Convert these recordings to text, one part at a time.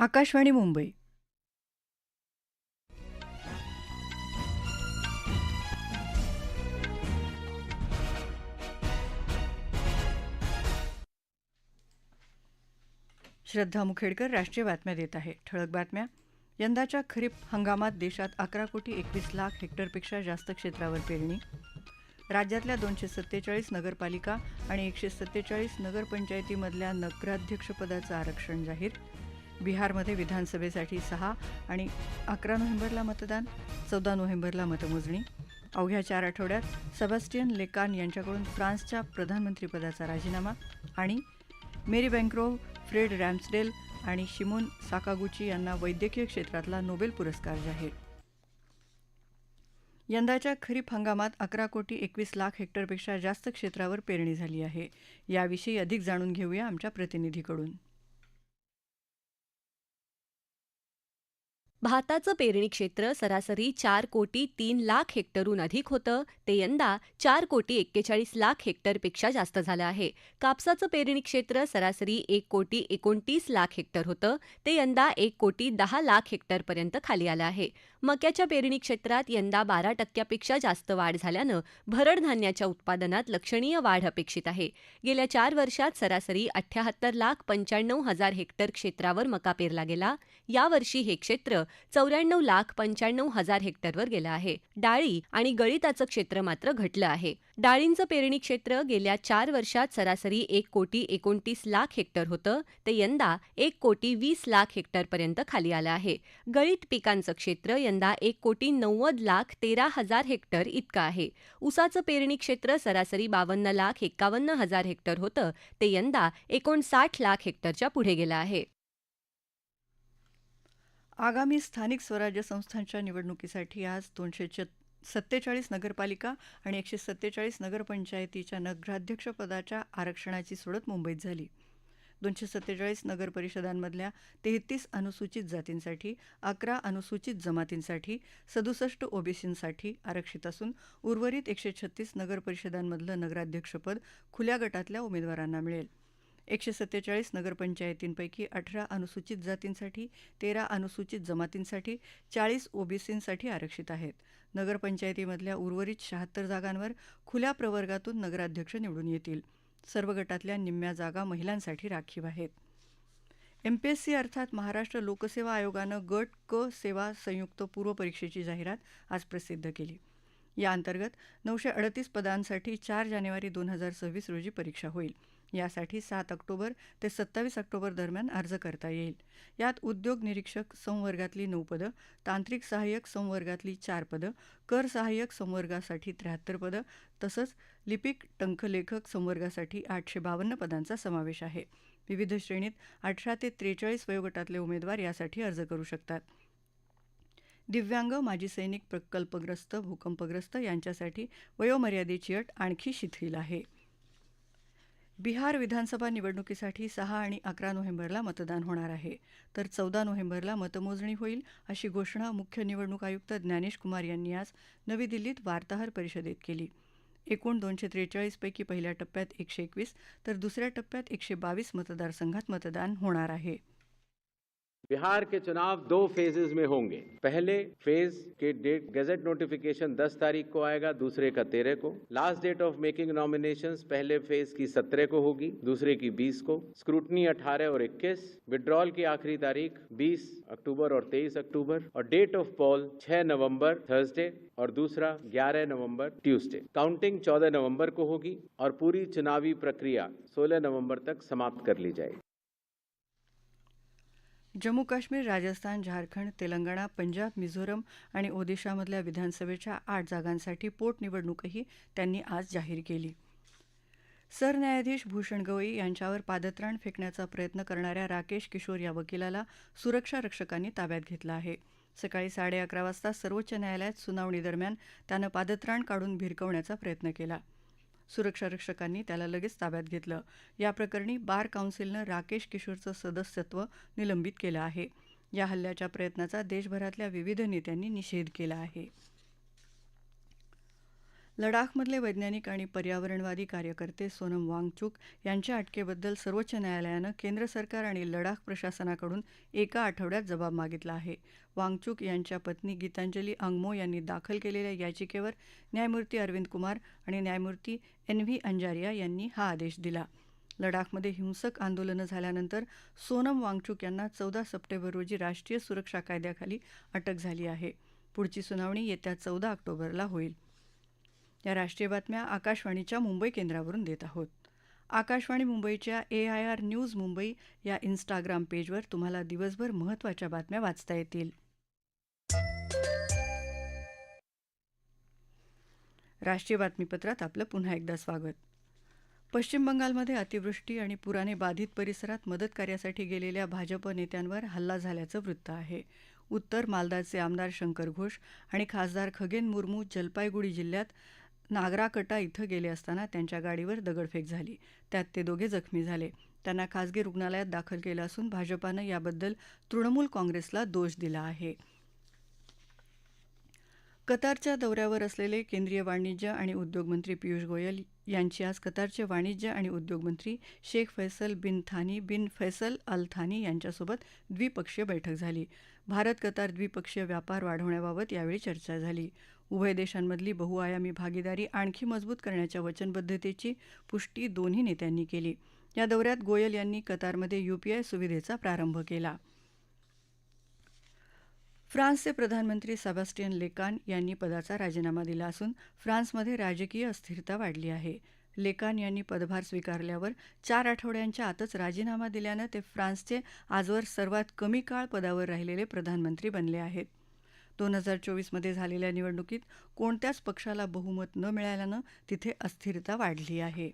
आकाशवाणी मुंबई. श्रद्धा मुखेडकर राष्ट्रीय बातम्या देत आहे. ठळक बातम्या. यंदाच्या खरीप हंगामात देशात अकरा कोटी एकवीस लाख हेक्टरपेक्षा जास्त क्षेत्रावर पेरणी. राज्यातल्या दोनशे सत्तेचाळीस नगरपालिका आणि एकशे सत्तेचाळीस नगरपंचायतीमधल्या नगराध्यक्षपदाचं आरक्षण जाहीर. बिहारमध्ये विधानसभेसाठी सहा आणि अकरा नोव्हेंबरला मतदान चौदा नोव्हेंबरला मतमोजणी. अवघ्या चार आठवड्यात सबास्टियन लेकान यांच्याकडून फ्रान्सच्या प्रधानमंत्रीपदाचा राजीनामा आणि मेरी बँक्रोव्ह फ्रेड रॅम्सडेल आणि शिमोन साकागुची यांना वैद्यकीय क्षेत्रातला नोबेल पुरस्कार जाहीर. यंदाच्या खरीप हंगामात अकरा कोटी एकवीस लाख हेक्टरपेक्षा जास्त क्षेत्रावर पेरणी झाली आहे. याविषयी अधिक जाणून घेऊया आमच्या प्रतिनिधीकडून. भाताचं पेरणी क्षेत्र सरासरी चार कोटी तीन लाख हेक्टरहून अधिक होतं. ते यंदा चार कोटी एक्केचाळीस लाख हेक्टरपेक्षा जास्त झालं आहे. कापसाचं पेरणी क्षेत्र सरासरी एक कोटी एकोणतीस लाख हेक्टर होतं. ते यंदा एक कोटी दहा लाख हेक्टरपर्यंत खाली आलं आहे. मक्याच्या पेरणी क्षेत्रात यंदा बारा टक्क्यापेक्षा जास्त वाढ झाल्यानं भरड धान्याच्या उत्पादनात लक्षणीय वाढ अपेक्षित आहे. गेल्या चार वर्षात सरासरी अठ्याहत्तर लाख पंच्याण्णव हजार हेक्टर क्षेत्रावर मका पेरला गेला. यावर्षी हे क्षेत्र चौऱ्याण्णव लाख पंच्याण्णव हजार हेक्टरवर गेलं आहे. डाळी आणि गळिताचं क्षेत्र मात्र घटलं आहे. डाळींचं पेरणी क्षेत्र गेल्या चार वर्षात सरासरी एक कोटी एकोणतीस लाख हेक्टर होतं. ते यंदा एक कोटी वीस लाख हेक्टरपर्यंत खाली आलं आहे. गळीत पिकांचं क्षेत्र यंदा एक कोटी नव्वद लाख तेरा हजार हेक्टर इतकं आहे. ऊसाचं पेरणी क्षेत्र सरासरी बावन्न लाख एक्कावन्न हजार हेक्टर होतं. ते यंदा एकोणसाठ लाख हेक्टरच्या पुढे गेलं आहे. आगामी स्थानिक स्वराज्य संस्थांच्या निवडणुकीसाठी आज दोनशे च सत्तेचाळीस नगरपालिका आणि एकशे सत्तेचाळीस नगरपंचायतीच्या नगराध्यक्षपदाच्या आरक्षणाची सोडत मुंबईत झाली. दोनशे सत्तेचाळीस नगरपरिषदांमधल्या तेहतीस अनुसूचित जातींसाठी अकरा अनुसूचित जमातींसाठी सदुसष्ट ओबीसींसाठी आरक्षित असून उर्वरित एकशे छत्तीस नगरपरिषदांमधलं नगराध्यक्षपद खुल्या गटातल्या उमेदवारांना मिळेल. एकशे सत्तेचाळीस नगरपंचायतींपैकी अठरा अनुसूचित जातींसाठी तेरा अनुसूचित जमातींसाठी चाळीस ओबीसींसाठी आरक्षित आहेत. नगरपंचायतीमधल्या उर्वरित शहात्तर जागांवर खुल्या प्रवर्गातून नगराध्यक्ष निवडून येतील. सर्व गटातल्या निम्म्या जागा महिलांसाठी राखीव आहेत. एमपीएससी अर्थात महाराष्ट्र लोकसेवा आयोगानं गट क सेवा संयुक्त पूर्व परीक्षेची जाहिरात आज प्रसिद्ध केली. या अंतर्गत नऊशे अडतीस पदांसाठी चार जानेवारी दोन हजार सव्वीस रोजी परीक्षा होईल. यासाठी सात ऑक्टोबर ते सत्तावीस ऑक्टोबर दरम्यान अर्ज करता येईल. यात उद्योग निरीक्षक संवर्गातली नऊ पदं तांत्रिक सहाय्यक संवर्गातली चार पदं कर सहाय्यक संवर्गासाठी त्र्याहत्तर पदं तसंच लिपिक टंखलेखक संवर्गासाठी आठशे बावन्न पदांचा समावेश आहे. विविध श्रेणीत अठरा ते त्रेचाळीस वयोगटातले उमेदवार यासाठी अर्ज करू शकतात. दिव्यांग माजी सैनिक प्रकल्पग्रस्त भूकंपग्रस्त यांच्यासाठी वयोमर्यादेची अट आणखी शिथिल आहे. बिहार विधानसभा निवडणुकीसाठी सहा आणि अकरा नोव्हेंबरला मतदान होणार आहे. तर चौदा नोव्हेंबरला मतमोजणी होईल अशी घोषणा मुख्य निवडणूक आयुक्त ज्ञानेश कुमार यांनी आज नवी दिल्लीत वार्ताहर परिषदेत केली. एकूण दोनशे त्रेचाळीसपैकी पहिल्या टप्प्यात एकशे एकवीस तर दुसऱ्या टप्प्यात एकशे बावीस मतदारसंघात मतदान होणार आहे. बिहार के चुनाव दो फेजेज में होंगे। पहले फ़ेज़ के डेट गजट नोटिफिकेशन 10 तारीख को आएगा, दूसरे का 13 को। Last date of making nomination पहले फ़ेज़ की 17 को होगी, दूसरे की 20 को। स्क्रूटनी 18 और 21 विड्रॉल की आखिरी तारीख 20 अक्टूबर और 23 अक्टूबर। और डेट ऑफ़ पॉल 6 नवंबर थर्सडे और दूसरा 11 नवंबर ट्यूसडे काउंटिंग 14 नवंबर को होगी और पूरी चुनावी प्रक्रिया 16 नवंबर तक समाप्त कर ली जाएगी। जम्मू काश्मीर राजस्थान झारखंड तेलंगणा पंजाब मिझोरम आणि ओदिशामधल्या विधानसभेच्या आठ जागांसाठी पोटनिवडणूकही त्यांनी आज जाहीर केली. सरन्यायाधीश भूषण गवई यांच्यावर पादत्राण फेकण्याचा प्रयत्न करणाऱ्या राकेश किशोर या वकिलाला सुरक्षा रक्षकांनी ताब्यात घेतलं आहे. सकाळी साडे अकरा वाजता सर्वोच्च न्यायालयात सुनावणीदरम्यान त्यानं पादत्राण काढून भिरकवण्याचा प्रयत्न केला. सुरक्षा रक्षकांनी त्याला लगेच ताब्यात घेतलं. या प्रकरणी बार काउन्सिलनं राकेश किशोरचं सदस्यत्व निलंबित केलं आहे. या हल्ल्याच्या प्रयत्नाचा देशभरातल्या विविध नेत्यांनी निषेध केला आहे. लडाखमधले वैज्ञानिक आणि पर्यावरणवादी कार्यकर्ते सोनम वांगचुक यांच्या अटकेबद्दल सर्वोच्च न्यायालयानं केंद्र सरकार आणि लडाख प्रशासनाकडून एका आठवड्यात जबाब मागितला आहे. वांगचुक यांच्या पत्नी गीतांजली अंगमो यांनी दाखल केलेल्या याचिकेवर न्यायमूर्ती अरविंद कुमार आणि न्यायमूर्ती एन व्ही अंजारिया यांनी हा आदेश दिला. लडाखमध्ये हिंसक आंदोलनं झाल्यानंतर सोनम वांगचुक यांना चौदा सप्टेंबर रोजी राष्ट्रीय सुरक्षा कायद्याखाली अटक झाली आहे. पुढची सुनावणी येत्या चौदा ऑक्टोबरला होईल. या राष्ट्रीय बातम्या आकाशवाणीच्या मुंबई केंद्रावरून देत आहोत. आकाशवाणी मुंबईच्या A I R news Mumbai या इन्स्टाग्राम पेजवर तुम्हाला दिवसभर महत्त्वाच्या बातम्या वाचता येतील. राष्ट्रीय बातमीपत्रात आपलं पुन्हा एकदा स्वागत. पश्चिम बंगालमध्ये अतिवृष्टी आणि पुराने बाधित परिसरात मदत कार्यासाठी गेलेल्या भाजप नेत्यांवर हल्ला झाल्याचं वृत्त आहे. उत्तर मालदाचे आमदार शंकर घोष आणि खासदार खगेन मुर्मू जलपायगुडी जिल्ह्यात नागराकटा इथं गेले असताना त्यांच्या गाडीवर दगडफेक झाली. त्यात ते दोघे जखमी झाले. त्यांना खासगी रुग्णालयात दाखल केलं असून भाजपानं याबद्दल तृणमूल काँग्रेसला दोष दिला आहे. कतारच्या दौऱ्यावर असलेले केंद्रीय वाणिज्य आणि उद्योग मंत्री पियुष गोयल यांची आज कतारचे वाणिज्य आणि उद्योग मंत्री शेख फैसल बिन थानी बिन फैसल अल थानी यांच्यासोबत द्विपक्षीय बैठक झाली. भारत कतार द्विपक्षीय व्यापार वाढवण्याबाबत यावेळी चर्चा झाली. उभय देशांमधली बहुआयामी भागीदारी आणखी मजबूत करण्याच्या वचनबद्धतेची पुष्टी दोन्ही नेत्यांनी केली. या दौऱ्यात गोयल यांनी कतारमध्ये यूपीआय सुविधेचा प्रारंभ केला. फ्रान्सचे प्रधानमंत्री सेबास्टियन लेकान यांनी पदाचा राजीनामा दिला असून फ्रान्समध्ये राजकीय अस्थिरता वाढली आहे. लेकान यांनी पदभार स्वीकारल्यावर चार आठवड्यांच्या आतच राजीनामा दिल्यानं ते फ्रान्सचे आजवर सर्वात कमी काळ पदावर राहिलेले प्रधानमंत्री बनले आहेत. दोन हजार चोवीसमध्ये झालेल्या निवडणुकीत कोणत्याच पक्षाला बहुमत न मिळाल्यानं तिथे अस्थिरता वाढली आहे.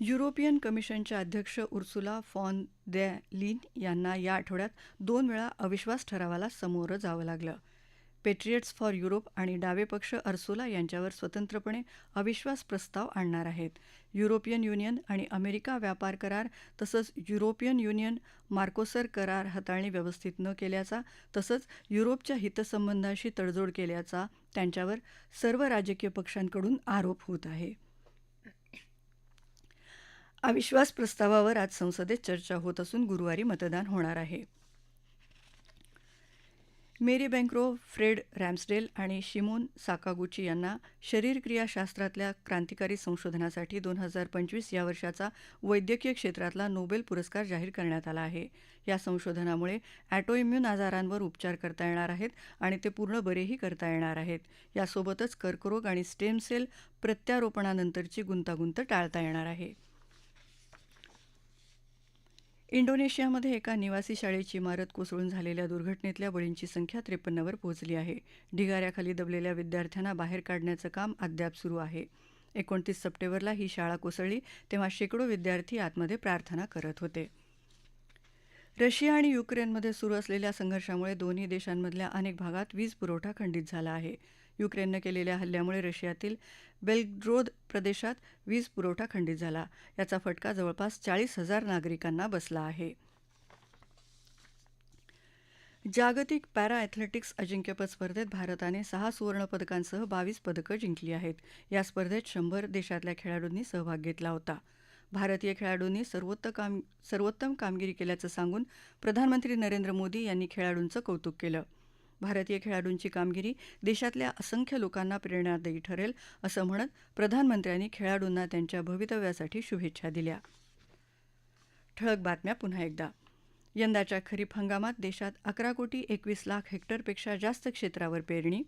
युरोपियन कमिशनच्या अध्यक्ष उर्सुला फॉन द्या लिन यांना या आठवड्यात दोन वेळा अविश्वास ठरावाला समोरं जावं लागलं. पेट्रियट्स फॉर युरोप आणि डावे पक्ष अर्सुला यांच्यावर स्वतंत्रपणे अविश्वास प्रस्ताव आणणार आहेत. युरोपियन युनियन आणि अमेरिका व्यापार करार तसंच युरोपियन युनियन मार्कोसर करार हाताळणी व्यवस्थित न केल्याचा तसंच युरोपच्या हितसंबंधाशी तडजोड केल्याचा त्यांच्यावर सर्व राजकीय पक्षांकडून आरोप होत आहे. अविश्वास प्रस्तावावर आज संसदेत चर्चा होत असून गुरुवारी मतदान होणार आहे. मेरी बँक्रो फ्रेड रॅम्सडेल आणि शिमोन साकागुची यांना शरीरक्रियाशास्त्रातल्या क्रांतिकारी संशोधनासाठी दोन हजार पंचवीस या वर्षाचा वैद्यकीय क्षेत्रातला नोबेल पुरस्कार जाहीर करण्यात आला आहे. या संशोधनामुळे ॲटोइम्युन आजारांवर उपचार करता येणार आहेत आणि ते पूर्ण बरेही करता येणार आहेत. यासोबतच कर्करोग आणि स्टेम सेल प्रत्यारोपणानंतरची गुंतागुंत टाळता येणार आहे. इंडोनेशियामध्ये एका निवासी शाळेची इमारत कोसळून झालेल्या दुर्घटनेतल्या बळींची संख्या त्रेपन्नवर पोहोचली आहे. ढिगाऱ्याखाली दबलेल्या विद्यार्थ्यांना बाहेर काढण्याचं काम अद्याप सुरू आहे. एकोणतीस सप्टेंबरला ही शाळा कोसळली तेव्हा शेकडो विद्यार्थी आतमध्ये प्रार्थना करत होते. रशिया आणि युक्रेनमध्ये सुरू असलेल्या संघर्षामुळे दोन्ही देशांमधल्या अनेक भागात वीज पुरवठा खंडित झाला आहे. युक्रेननं केलेल्या हल्ल्यामुळे रशियातील बेलग्रोद प्रदेशात वीज पुरवठा खंडित झाला. याचा फटका जवळपास चाळीस हजार नागरिकांना बसला आहे. जागतिक पॅरा ॲथलेटिक्स अजिंक्यपद स्पर्धेत भारताने सहा सुवर्णपदकांसह बावीस पदकं जिंकली आहेत. या स्पर्धेत शंभर देशातल्या खेळाडूंनी सहभाग घेतला होता. भारतीय खेळाडूंनी सर्वोत्तम काम सर्वोत्तम कामगिरी केल्याचं सांगून प्रधानमंत्री नरेंद्र मोदी यांनी खेळाडूंचं कौतुक केलं. भारतीय खेळाडूंची कामगिरी देशातल्या असंख्य लोकांना प्रेरणादायी ठरेल असं म्हणत प्रधानमंत्र्यांनी खेळाडूंना त्यांच्या भवितव्यासाठी शुभेच्छा दिल्या. ठळक बातम्या पुन्हा एकदा. यंदाच्या खरीप हंगामात देशात अकरा कोटी एकवीस लाख हेक्टरपेक्षा जास्त क्षेत्रावर पेरणी.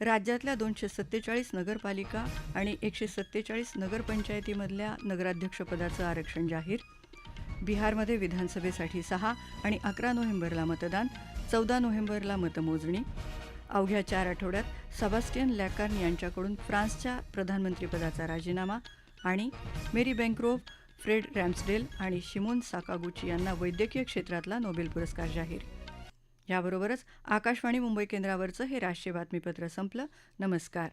राज्यातल्या दोनशे सत्तेचाळीस नगरपालिका आणि एकशे सत्तेचाळीस नगरपंचायतीमधल्या नगराध्यक्षपदाचं आरक्षण जाहीर. बिहारमध्ये विधानसभेसाठी सहा आणि अकरा नोव्हेंबरला मतदान चौदा नोव्हेंबरला मतमोजणी. अवघ्या चार आठवड्यात सबॅस्टियन लॅकार्न यांच्याकडून फ्रान्सच्या प्रधानमंत्रीपदाचा राजीनामा आणि मेरी बँक्रोव फ्रेड रॅम्सडेल आणि शिमोन साकागुची यांना वैद्यकीय क्षेत्रातला नोबेल पुरस्कार जाहीर. याबरोबरच आकाशवाणी मुंबई केंद्रावरचं हे राष्ट्रीय बातमीपत्र संपलं. नमस्कार.